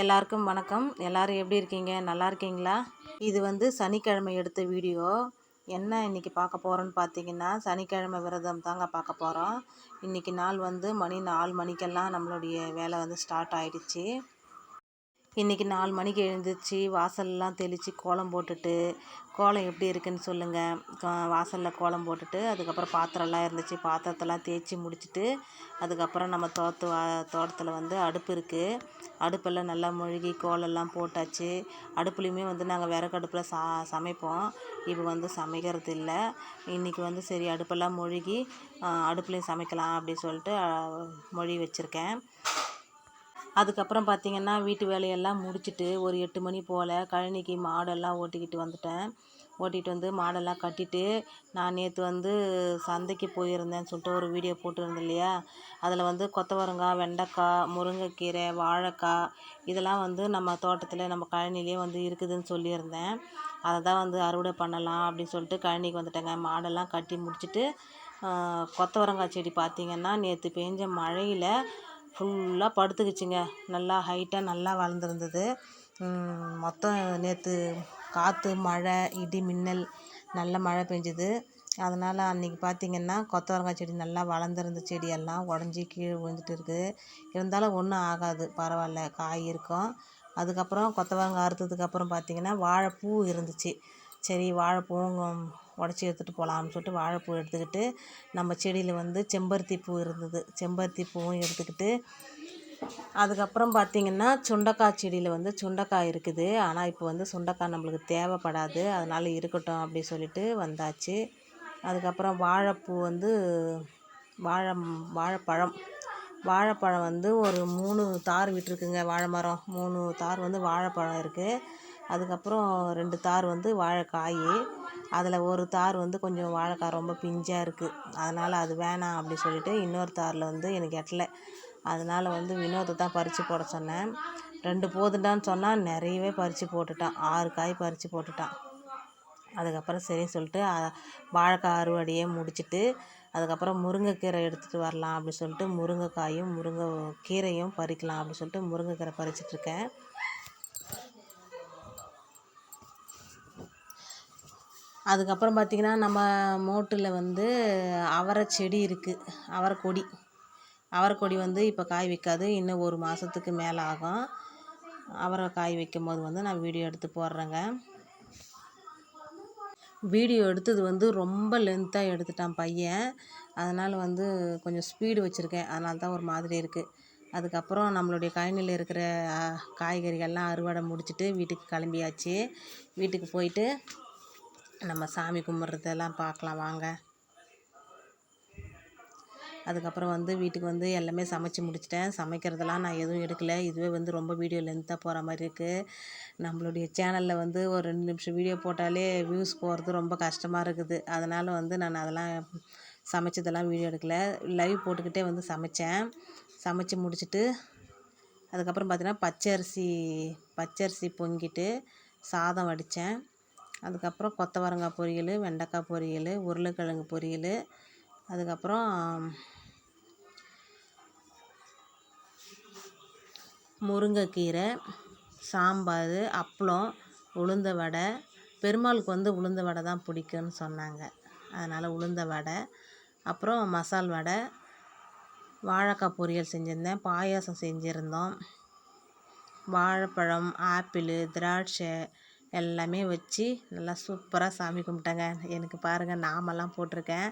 எல்லாருக்கும் வணக்கம். எல்லாரும் எப்படி இருக்கீங்க? நல்லா இருக்கீங்களா? இது வந்து சனிக்கிழமை எடுத்த வீடியோ. என்ன இன்னைக்கு பார்க்க போகிறோன்னு பார்த்தீங்கன்னா சனிக்கிழமை விரதம் தாங்க பார்க்க போகிறோம் இன்றைக்கி நாள் வந்து மணி நாலு மணிக்கெல்லாம் நம்மளுடைய வேலை வந்து ஸ்டார்ட் ஆகிடுச்சி இன்றைக்கி நாலு மணிக்கு எழுந்திரிச்சு வாசல்லாம் தெளித்து கோலம் போட்டுட்டு கோலம் எப்படி இருக்குன்னு சொல்லுங்கள் வாசலில் கோலம் போட்டுட்டு அதுக்கப்புறம் பாத்திரம்லாம் இருந்துச்சு. பாத்திரத்தெல்லாம் தேய்ச்சி முடிச்சுட்டு அதுக்கப்புறம் நம்ம தோத்து வா தோட்டத்தில் வந்து அடுப்பு இருக்குது அடுப்பெல்லாம் நல்லா மொழுகி கோலெல்லாம் போட்டாச்சு. அடுப்புலையுமே வந்து நாங்கள் விறகு அடுப்பில் சா சமைப்போம். இப்போ வந்து சமைக்கிறது இல்லை. இன்றைக்கி வந்து சரி அடுப்பெல்லாம் மொழுகி அடுப்புலேயும் சமைக்கலாம் அப்படின்னு சொல்லிட்டு மொழி வச்சுருக்கேன். அதுக்கப்புறம் பார்த்திங்கன்னா வீட்டு வேலையெல்லாம் முடிச்சுட்டு ஒரு எட்டு மணி போல் கழனிக்கு மாடெல்லாம் ஓட்டிக்கிட்டு வந்துட்டேன். ஓட்டிகிட்டு வந்து மாடெல்லாம் கட்டிட்டு நான் நேற்று வந்து சந்தைக்கு போயிருந்தேன்னு சொல்லிட்டு ஒரு வீடியோ போட்டிருந்தேன் இல்லையா? அதில் வந்து கொத்தவரங்காய் வெண்டைக்காய் முருங்கைக்கீரை வாழைக்காய் இதெல்லாம் வந்து நம்ம தோட்டத்தில் நம்ம கழனிலே வந்து இருக்குதுன்னு சொல்லியிருந்தேன். அதை தான் வந்து அறுவடை பண்ணலாம் அப்படின்னு சொல்லிட்டு கழனிக்கு வந்துட்டேங்க. மாடெல்லாம் கட்டி முடிச்சுட்டு கொத்தவரங்காய் செடி பார்த்திங்கன்னா நேற்று பெஞ்ச மழையில் ஃபுல்லாக படுத்துக்கிச்சுங்க. நல்லா ஹைட்டாக நல்லா வளர்ந்துருந்தது. மொத்தம் நேற்று காற்று மழை இடி மின்னல் நல்ல மழை பெஞ்சுது. அதனால் அன்றைக்கி பார்த்திங்கன்னா கொத்தவரங்காய் செடி நல்லா வளர்ந்துருந்த செடியெல்லாம் உடஞ்சி கீழே விழுந்துட்டு இருக்குது இருந்தாலும் ஒன்றும் ஆகாது. பரவாயில்ல காய் இருக்கும். அதுக்கப்புறம் கொத்தவரங்காய் அறுத்ததுக்கப்புறம் பார்த்திங்கன்னா வாழைப்பூ இருந்துச்சு. சரி வாழைப்பூவும் உடச்சி எடுத்துகிட்டு போகலாம்னு சொல்லிட்டு வாழைப்பூ எடுத்துக்கிட்டு நம்ம செடியில் வந்து செம்பருத்தி பூ இருந்தது. செம்பருத்தி பூவும் எடுத்துக்கிட்டு அதுக்கப்புறம் பார்த்திங்கன்னா சுண்டக்காய் செடியில் வந்து சுண்டக்காய் இருக்குது. ஆனால் இப்போ வந்து சுண்டக்காய் நம்மளுக்கு தேவைப்படாது. அதனால் இருக்கட்டும் அப்படி சொல்லிட்டு வந்தாச்சு. அதுக்கப்புறம் வாழைப்பூ வந்து வாழை வாழைப்பழம். வாழைப்பழம் வந்து ஒரு மூணு தார் விட்டுருக்குங்க வாழை மரம். மூணு தார் வந்து வாழைப்பழம் இருக்குது அதுக்கப்புறம் ரெண்டு தார் வந்து வாழைக்காய். அதில் ஒரு தார் வந்து கொஞ்சம் வாழைக்காய் ரொம்ப பிஞ்சாக இருக்குது அதனால் அது வேணாம் அப்படி சொல்லிட்டு இன்னொரு தாரில் வந்து எனக்கு எட்டலை. அதனால் வந்து வினோத்தை தான் பறித்து போட சொன்னேன். ரெண்டு போதுண்டான்னு சொன்னால் நிறையவே பறித்து போட்டுட்டான். ஆறு காய் பறித்து போட்டுட்டான். அதுக்கப்புறம் சரின்னு சொல்லிட்டு வாழைக்காய் அறுவடையே முடிச்சுட்டு அதுக்கப்புறம் முருங்கைக்கீரை எடுத்துகிட்டு வரலாம் அப்படி சொல்லிட்டு முருங்கைக்காயும் முருங்கை கீரையும் பறிக்கலாம் அப்படி சொல்லிட்டு முருங்கைக்கீரை பறிச்சிட்ருக்கேன் அதுக்கப்புறம் பார்த்திங்கன்னா நம்ம மோட்டில் வந்து அவரை செடி இருக்குது அவரை கொடி. அவரை கொடி வந்து இப்போ காய் வைக்காது இன்னும் ஒரு மாதத்துக்கு மேலே ஆகும். அவரை காய் வைக்கும் போது வந்து நான் வீடியோ எடுத்து போடுறேங்க. வீடியோ எடுத்தது வந்து ரொம்ப லென்த்தாக எடுத்துட்டான் பையன். அதனால் வந்து கொஞ்சம் ஸ்பீடு வச்சுருக்கேன். அதனால தான் ஒரு மாதிரி இருக்குது அதுக்கப்புறம் நம்மளுடைய கழனியில் இருக்கிற காய்கறிகள்லாம் அறுவடை முடிச்சுட்டு வீட்டுக்கு கிளம்பியாச்சு. வீட்டுக்கு போயிட்டு நம்ம சாமி கும்பிட்றதெல்லாம் பார்க்கலாம் வாங்க. அதுக்கப்புறம் வந்து வீட்டுக்கு வந்து எல்லாமே சமைச்சி முடிச்சிட்டேன். சமைக்கிறதெல்லாம் நான் எதுவும் எடுக்கலை. இதுவே வந்து ரொம்ப வீடியோ லென்த்தாக போகிற மாதிரி இருக்குது நம்மளுடைய சேனலில் வந்து ஒரு ரெண்டு நிமிஷம் வீடியோ போட்டாலே வியூஸ் போகிறது ரொம்ப கஷ்டமாக இருக்குது. அதனால் வந்து நான் அதெல்லாம் சமைச்சதெல்லாம் வீடியோ எடுக்கலை. லைவ் போட்டுக்கிட்டே வந்து சமைச்சேன். சமைச்சி முடிச்சுட்டு அதுக்கப்புறம் பார்த்தீங்கன்னா பச்சரிசி பச்சரிசி பொங்கிட்டு சாதம் வடித்தேன் அதுக்கப்புறம் கொத்தவரங்காய் பொரியல் வெண்டைக்காய் பொரியல் உருளைக்கிழங்கு பொரியல் அதுக்கப்புறம் முருங்கைக்கீரை சாம்பார் அப்பளம் உளுந்த வடை. பெருமாளுக்கு வந்து உளுந்த வடை தான் பிடிக்கும்னு சொன்னாங்க. அதனால் உளுந்த வடை அப்புறம் மசால் வடை வாழைக்காய் பொரியல் செஞ்சுருந்தேன் பாயாசம் செஞ்சுருந்தோம். வாழைப்பழம் ஆப்பிள் திராட்சை எல்லாமே வச்சு நல்லா சூப்பராக சாமி கும்பிட்டேங்க. எனக்கு பாருங்கள் நாமெல்லாம் போட்டிருக்கேன்.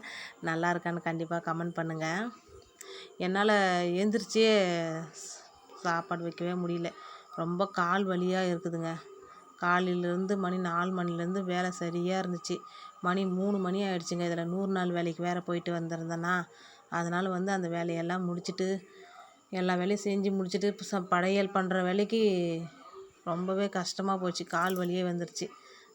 நல்லா இருக்கான்னு கண்டிப்பாக கமெண்ட் பண்ணுங்கள் என்னால் எழுந்திரிச்சே சாப்பாடு வைக்கவே முடியல. ரொம்ப கால் வலியாக இருக்குதுங்க. காலையிலேருந்து மணி நாலு மணிலேருந்து வேலை சரியாக இருந்துச்சு. மணி மூணு மணி ஆகிடுச்சிங்க இதில் நூறு நாள் வேலைக்கு வேறு போயிட்டு வந்திருந்தேன்னா அதனால் வந்து அந்த வேலையெல்லாம் முடிச்சுட்டு எல்லா வேலையும் செஞ்சு முடிச்சுட்டு படையல் பண்ணுற வேலைக்கு ரொம்பவே கஷ்டமாக போச்சு. கால் வலியே வந்துருச்சு.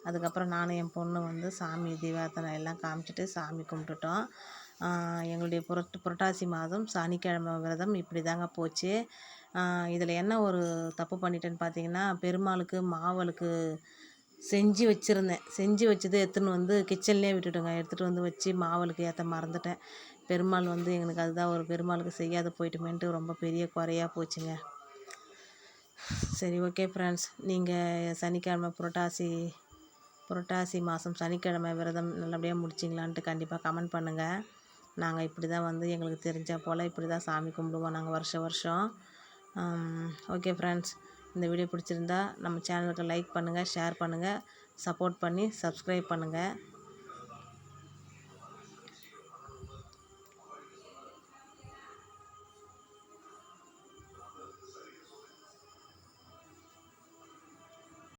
அதுக்கப்புறம் நானும் என் பொண்ணு வந்து சாமி தீபார்த்தனை எல்லாம் காமிச்சிட்டு சாமி கும்பிட்டுட்டோம். எங்களுடைய புரட்டு புரட்டாசி மாதம் சனிக்கிழமை விரதம் இப்படி தாங்க போச்சு இதில் என்ன ஒரு தப்பு பண்ணிட்டேன்னு பார்த்தீங்கன்னா பெருமாளுக்கு மாவளுக்கு செஞ்சு வச்சுருந்தேன். செஞ்சு வச்சது எடுத்துன்னு வந்து கிச்சன்லேயே விட்டுட்டோங்க. எடுத்துகிட்டு வந்து வச்சு மாவளுக்கு ஏற்ற மறந்துட்டேன். பெருமாள் வந்து எங்களுக்கு அதுதான் ஒரு பெருமாளுக்கு செய்யாத போயிட்டுமேன்ட்டு ரொம்ப பெரிய குறையா போச்சுங்க. சரி ஓகே ஃப்ரெண்ட்ஸ் நீங்கள் சனிக்கிழமை புரட்டாசி புரட்டாசி மாதம் சனிக்கிழமை விரதம் நல்லபடியாக முடிச்சிங்களான்ட்டு கண்டிப்பாக கமெண்ட் பண்ணுங்கள் நாங்கள் இப்படி தான் வந்து எங்களுக்கு தெரிஞ்ச போல் இப்படி தான் சாமி கும்பிடுவோம் நாங்கள் வருஷம். வருஷம் ஓகே ஃப்ரெண்ட்ஸ் இந்த வீடியோ பிடிச்சிருந்தா நம்ம சேனலுக்கு லைக் பண்ணுங்கள் ஷேர் பண்ணுங்கள் சப்போர்ட் பண்ணி சப்ஸ்கிரைப் பண்ணுங்கள்